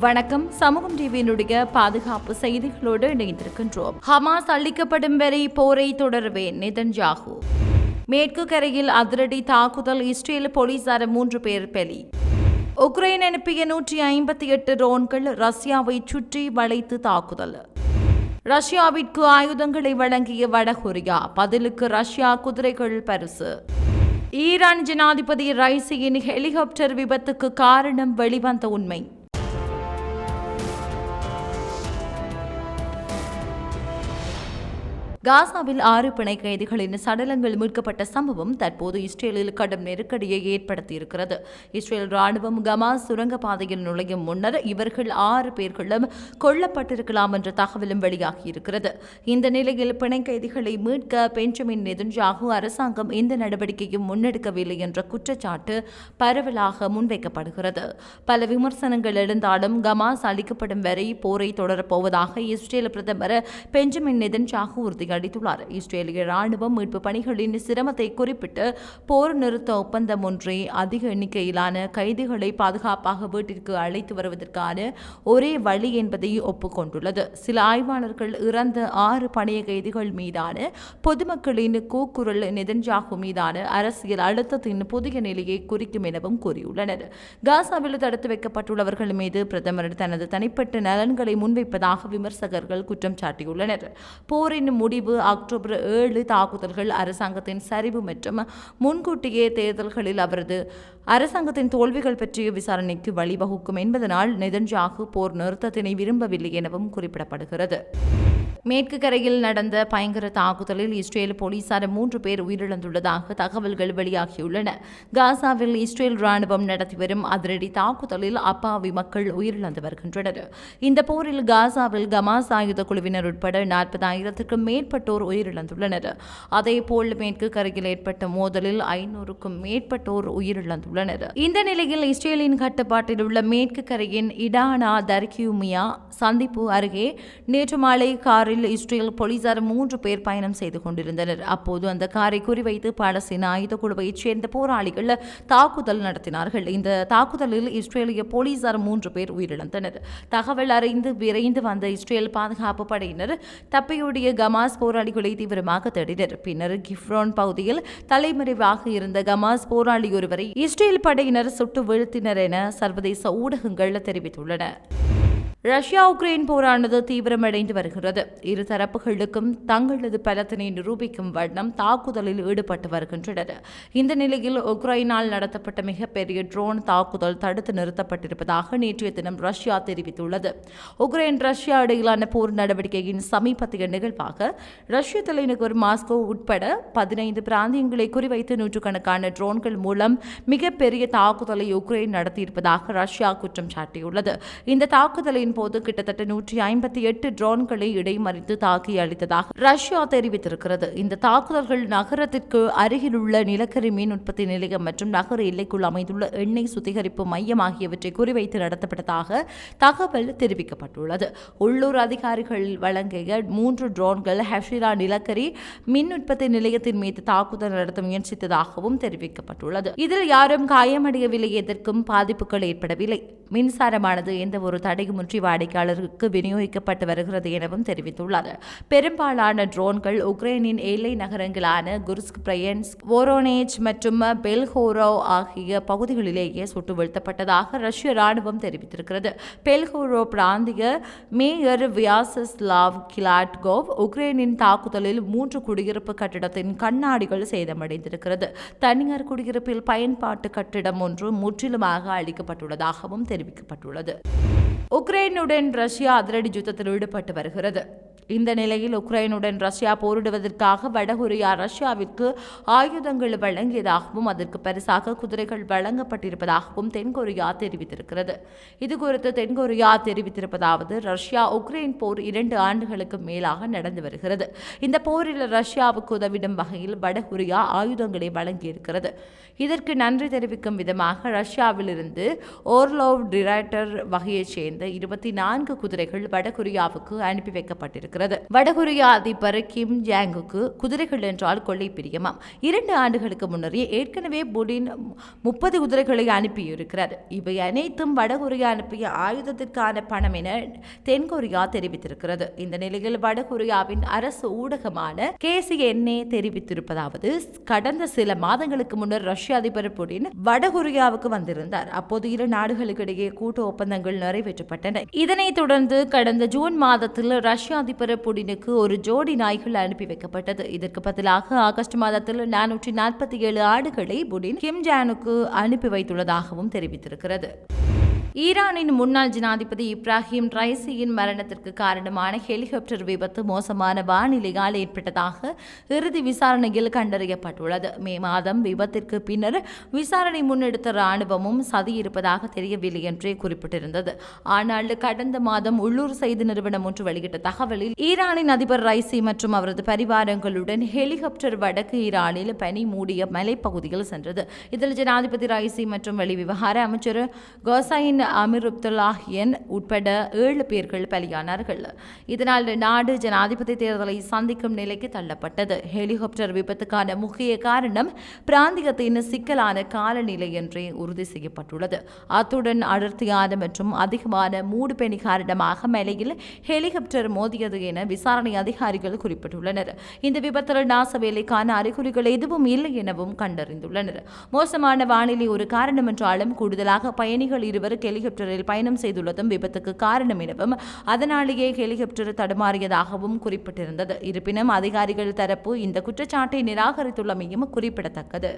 வணக்கம். சமூகம் டிவியினுடைய பாதுகாப்பு செய்திகளோடு இணைந்திருக்கின்றோம். ஹமாஸ் அளிக்கப்படும் வரை போரை தொடர்வேன் நிதன்ஜாகு மேற்கு கரையில் அதிரடி தாக்குதல் இஸ்ரேல் போலீசார் மூன்று பேர் பலி. உக்ரைன் அனுப்பிய நூற்றி ஐம்பத்தி எட்டு ரோன்கள் ரஷ்யாவை சுற்றி வளைத்து தாக்குதல். ரஷ்யாவிற்கு ஆயுதங்களை வழங்கிய வடகொரியா பதிலுக்கு ரஷ்யா குதிரைகள் பரிசு. ஈரான் ஜனாதிபதி ரைசியின் ஹெலிகாப்டர் விபத்துக்கு காரணம் வெளிவந்த உண்மை. காசாவில் ஆறு பிணை கைதிகளின் சடலங்கள் மீட்கப்பட்ட சம்பவம் தற்போது இஸ்ரேலில் கடும் நெருக்கடியை ஏற்படுத்தியிருக்கிறது. இஸ்ரேல் ராணுவம் கமாஸ் சுரங்கப்பாதையில் நுழையும் முன்னர் இவர்கள் ஆறு பேர்களும் கொல்லப்பட்டிருக்கலாம் என்ற தகவலும் வெளியாகியிருக்கிறது. இந்த நிலையில் பிணை கைதிகளை மீட்க பெஞ்சமின் நெதுஞ்சாகு அரசாங்கம் எந்த நடவடிக்கையும் முன்னெடுக்கவில்லை என்ற குற்றச்சாட்டு பரவலாக முன்வைக்கப்படுகிறது. பல விமர்சனங்கள் எழுந்தாலும் கமாஸ் அளிக்கப்படும் வரை போரை தொடரப்போவதாக இஸ்ரேல் பிரதமர் பெஞ்சமின் நெதன்ஜாகு உறுதியளித்தார். அளித்துள்ளார் இஸ்ரேலிய ராணுவம் மீட்பு பணிகளின் சிரமத்தை குறிப்பிட்டு போர் நிறுத்த ஒப்பந்தம் ஒன்றை அதிக எண்ணிக்கையிலான கைதிகளை பாதுகாப்பாக வீட்டிற்கு அழைத்து வருவதற்கான ஒரே வழி என்பதை ஒப்புக்கொண்டுள்ளது. சில ஆய்வாளர்கள் இறந்த ஆறு பணைய கைதிகள் மீதான பொதுமக்களின் கூக்குரல் நெதன்ஜாகு மீதான அரசியல் அழுத்தத்தின் புதிய நிலையை குறிக்கும் எனவும் கூறியுள்ளனர். காசாவில் தடுத்து வைக்கப்பட்டுள்ளவர்கள் மீது பிரதமர் தனது தனிப்பட்ட நலன்களை முன்வைப்பதாக விமர்சகர்கள் குற்றம் சாட்டியுள்ளனர். போரின் முடிவு அக்டோபர் ஏழு தாக்குதல்கள் அரசாங்கத்தின் சரிவு மற்றும் முன்கூட்டியே தேர்தல்களில் அவரது அரசாங்கத்தின் தோல்விகள் பற்றிய விசாரணைக்கு வழிவகுக்கும் என்பதனால் நெதன்ஜாகு போர் நிறுத்தத்தினை விரும்பவில்லை எனவும் குறிப்பிடப்படுகிறது. மேற்கு கரையில் நடந்த பயங்கர தாக்குதலில் இஸ்ரேல் போலீசார் மூன்று பேர் உயிரிழந்துள்ளதாக தகவல்கள் வெளியாகியுள்ளன. காசாவில் இஸ்ரேல் ராணுவம் நடத்தி வரும் அதிரடி தாக்குதலில் அப்பாவி மக்கள் உயிரிழந்து வருகின்றனர். இந்த போரில் காசாவில் கமாஸ் ஆயுத குழுவினர் உட்பட நாற்பதாயிரத்திற்கும் மேற்பட்டோர் உயிரிழந்துள்ளனர். அதேபோல் மேற்கு கரையில் ஏற்பட்ட மோதலில் ஐநூறுக்கும் மேற்பட்டோர் உயிரிழந்துள்ளனர். இந்த நிலையில் இஸ்ரேலின் கட்டுப்பாட்டில் உள்ள மேற்கு கரையின் இடானா தர்கியூமியா சந்திப்பு அருகே நேற்று மாலை காரில் இஸ்ரேல் போலீசார் மூன்று பேர் பயணம் செய்து கொண்டிருந்தனர். அப்போது அந்த காரை குறிவைத்து பாலஸ்தீன ஆயுத குழுவைச் சேர்ந்த போராளிகள் தாக்குதல் நடத்தினார்கள். இந்த தாக்குதலில் இஸ்ரேலிய போலீசார் மூன்று பேர் உயிரிழந்தனர். தகவல் அறிந்து விரைந்து வந்த இஸ்ரேல் பாதுகாப்பு படையினர் தப்பியோடிய கமாஸ் போராளிகளை தீவிரமாக தேடினர். பின்னர் கிஃப்ரோன் பகுதியில் தலைமறைவாக இருந்த கமாஸ் போராளி ஒருவரை இஸ்ரேல் படையினர் சுட்டு வீழ்த்தினர் என சர்வதேச ஊடகங்கள் தெரிவித்துள்ளன. ரஷ்யா உக்ரைன் போரானது தீவிரமடைந்து வருகிறது. இரு தரப்புகளுக்கும் தங்களது பலத்தினை நிரூபிக்கும் வண்ணம் தாக்குதலில் ஈடுபட்டு வருகின்றனர். இந்த நிலையில் உக்ரைனால் நடத்தப்பட்ட மிகப்பெரிய ட்ரோன் தாக்குதல் தடுத்து நிறுத்தப்பட்டிருப்பதாக நேற்றைய தினம் ரஷ்யா தெரிவித்துள்ளது. உக்ரைன் ரஷ்யா இடையிலான போர் நடவடிக்கையின் சமீபத்திய நிகழ்வாக ரஷ்ய தலைநகர் மாஸ்கோ உட்பட பதினைந்து பிராந்தியங்களை குறிவைத்து நூற்றுக்கணக்கான ட்ரோன்கள் மூலம் மிகப்பெரிய தாக்குதலை உக்ரைன் நடத்தியிருப்பதாக ரஷ்யா குற்றம் சாட்டியுள்ளது. இந்த தாக்குதலின் போது கிட்டத்தட்ட நூற்றி ஐம்பத்தி எட்டு ட்ரோன்களை இடைமறித்து தாக்கி அளித்ததாக ரஷ்யா தெரிவித்திருக்கிறது. இந்த தாக்குதல்கள் நகரத்திற்கு அருகிலுள்ள நிலக்கரி மீன் உற்பத்தி நிலையம் மற்றும் நகர எல்லைக்குள் அமைந்துள்ள எண்ணெய் சுத்திகரிப்பு மையம் ஆகியவற்றை குறிவைத்து நடத்தப்பட்டதாக தகவல் தெரிவிக்கப்பட்டுள்ளது. உள்ளூர் அதிகாரிகள் வழங்கிய மூன்று ட்ரோன்கள் ஹஷிரா நிலக்கரி மின் உற்பத்தி நிலையத்தின் மீது தாக்குதல் நடத்த முயற்சித்ததாகவும் தெரிவிக்கப்பட்டுள்ளது. இதில் யாரும் காயமடையவில்லை எதற்கும் பாதிப்புகள் ஏற்படவில்லை. மின்சாரமானது எந்த ஒரு தடையுமின்றி வாடிக்கையாளருக்கு விநியோகிக்கப்பட்டு வருகிறது எனவும் தெரிவித்துள்ளார் பெரும்பாலான ட்ரோன்கள் உக்ரைனின் எல்லை நகரங்களான குர்ஸ்க் பிரயன்ஸ் ஓரோனேஜ் மற்றும் பெல்ஹோரோ ஆகிய பகுதிகளிலேயே சுட்டு வீழ்த்தப்பட்டதாக ரஷ்ய ராணுவம் தெரிவித்திருக்கிறது. பெல்ஹோரோ பிராந்திய மேயர் வியாசஸ்லாவ் கிலாட்கோவ் உக்ரைனின் தாக்குதலில் மூன்று குடியிருப்பு கட்டிடத்தின் கண்ணாடிகள் சேதமடைந்திருக்கிறது. தனியார் குடியிருப்பில் பயன்பாட்டு கட்டிடம் ஒன்று முற்றிலுமாக அளிக்கப்பட்டுள்ளதாகவும் தெரிவிக்கப்பட்டுள்ளது. உக்ரைன் உக்ரைனுடன் ரஷ்யா அதிரடி யுத்தத்தில் ஈடுபட்டு வருகிறது. இந்த நிலையில் உக்ரைனுடன் ரஷ்யா போரிடுவதற்காக வடகொரியா ரஷ்யாவிற்கு ஆயுதங்கள் வழங்கியதாகவும் அதற்கு பரிசாக குதிரைகள் வழங்கப்பட்டிருப்பதாகவும் தென்கொரியா தெரிவித்திருக்கிறது. இதுகுறித்து தென்கொரியா தெரிவித்திருப்பதாவது ரஷ்யா உக்ரைன் போர் இரண்டு ஆண்டுகளுக்கு மேலாக நடந்து வருகிறது. இந்த போரில் ரஷ்யாவுக்கு உதவிடும் வகையில் வடகொரியா ஆயுதங்களை வழங்கியிருக்கிறது. இதற்கு நன்றி தெரிவிக்கும் விதமாக ரஷ்யாவிலிருந்து ஓர்லோவ் டிரைட்டர் வகையைச் சேர்ந்த இருபத்தி நான்கு குதிரைகள் வடகொரியாவுக்கு அனுப்பி வைக்கப்பட்டிருக்கிறது. இருக்கிறது வடகொரியா அதிபர் கிம் ஜாங்குக்கு குதிரைகள் என்றால் கொள்ளை பிரியமாம் இரண்டு ஆண்டுகளுக்கு முன்னரே ஏற்கனவே புடின் முப்பது குதிரைகளை அனுப்பியிருக்கிறார் இவை அனைத்தும் வடகொரியா அனுப்பிய ஆயுதத்திற்கான பணம் என தென்கொரியா தெரிவித்திருக்கிறது. இந்த நிலையில் வடகொரியாவின் அரசு ஊடகமான கேசிஎன்ஏ தெரிவித்திருப்பதாவது கடந்த சில மாதங்களுக்கு முன்னர் ரஷ்ய அதிபர் புடின் வடகொரியாவுக்கு வந்திருந்தார். அப்போது இரு நாடுகளுக்கு இடையே கூட்டு ஒப்பந்தங்கள் நிறைவேற்றப்பட்டன. இதனைத் தொடர்ந்து கடந்த ஜூன் மாதத்தில் ரஷ்ய அதிபர் புடினுக்கு ஒரு ஜோடி நாய்கள் அனுப்பி வைக்கப்பட்டது. இதற்கு பதிலாக ஆகஸ்ட் மாதத்தில் நானூற்றி நாற்பத்தி ஏழு ஆடுகளை புடின் கிம் ஜானுக்கு அனுப்பி வைத்துள்ளதாகவும் தெரிவித்திருக்கிறது. ஈரானின் முன்னாள் ஜனாதிபதி இப்ராஹிம் ரைசியின் மரணத்திற்கு காரணமான ஹெலிகாப்டர் விபத்து மோசமான வானிலையால் ஏற்பட்டதாக இறுதி விசாரணையில் கண்டறியப்பட்டுள்ளது. மே மாதம் விபத்திற்கு பின்னர் விசாரணை முன்னெடுத்த ராணுவமும் சதி இருப்பதாக தெரியவில்லை என்றே குறிப்பிட்டிருந்தது. ஆனால் கடந்த மாதம் உள்ளூர் செய்தி நிறுவனம் ஒன்று வெளியிட்ட தகவலில் ஈரானின் அதிபர் ரைசி மற்றும் அவரது பரிவாரங்களுடன் ஹெலிகாப்டர் வடக்கு ஈரானில் பனி மூடிய மலைப்பகுதியில் சென்றது. இதில் ஜனாதிபதி ரைசி மற்றும் வெளிவிவகார அமைச்சர் கோசைன் அமீர் அப்துல்லாஹியன் உட்பட ஏழு பேர்கள் பலியானார்கள். இதனால் நாடு ஜனாதிபதி தேர்தலை சந்திக்கும் நிலைக்கு தள்ளப்பட்டது. ஹெலிகாப்டர் விபத்துக்கான முக்கிய காரணம் பிராந்தியத்தின் சிக்கலான காலநிலை என்றே உறுதி செய்யப்பட்டுள்ளது. அத்துடன் அடர்த்தியான மற்றும் அதிகமான மூடுபனி காரணமாக மலையில் ஹெலிகாப்டர் மோதியது என விசாரணை அதிகாரிகள் குறிப்பிட்டுள்ளனர். இந்த விபத்தில் நாச வேலைக்கான அறிகுறிகள் எதுவும் இல்லை எனவும் கண்டறிந்துள்ளனர். மோசமான வானிலை ஒரு காரணம் என்றாலும் கூடுதலாக பயணிகள் இருவர் ஹெலிகாப்டரில் பயணம் செய்துள்ளதும் விபத்துக்கு காரணம் எனவும் அதனாலேயே ஹெலிகாப்டர் தடுமாறியதாகவும் குறிப்பிட்டிருந்தது. இருப்பினும் அதிகாரிகள் தரப்பு இந்த குற்றச்சாட்டை நிராகரித்துள்ளமையும் குறிப்பிடத்தக்கது.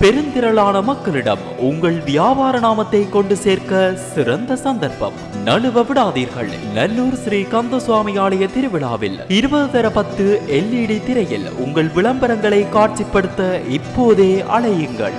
பெருந்திரளான மக்களிடம் உங்கள் வியாபார நாமத்தை கொண்டு சேர்க்க சிறந்த சந்தர்ப்பம். நழுவ விடாதீர்கள். நல்லூர் ஸ்ரீ கந்த சுவாமி ஆலய திருவிழாவில் இருபது தர பத்து எல்இடி திரையில் உங்கள் விளம்பரங்களை காட்சிப்படுத்த இப்போதே அலையுங்கள்.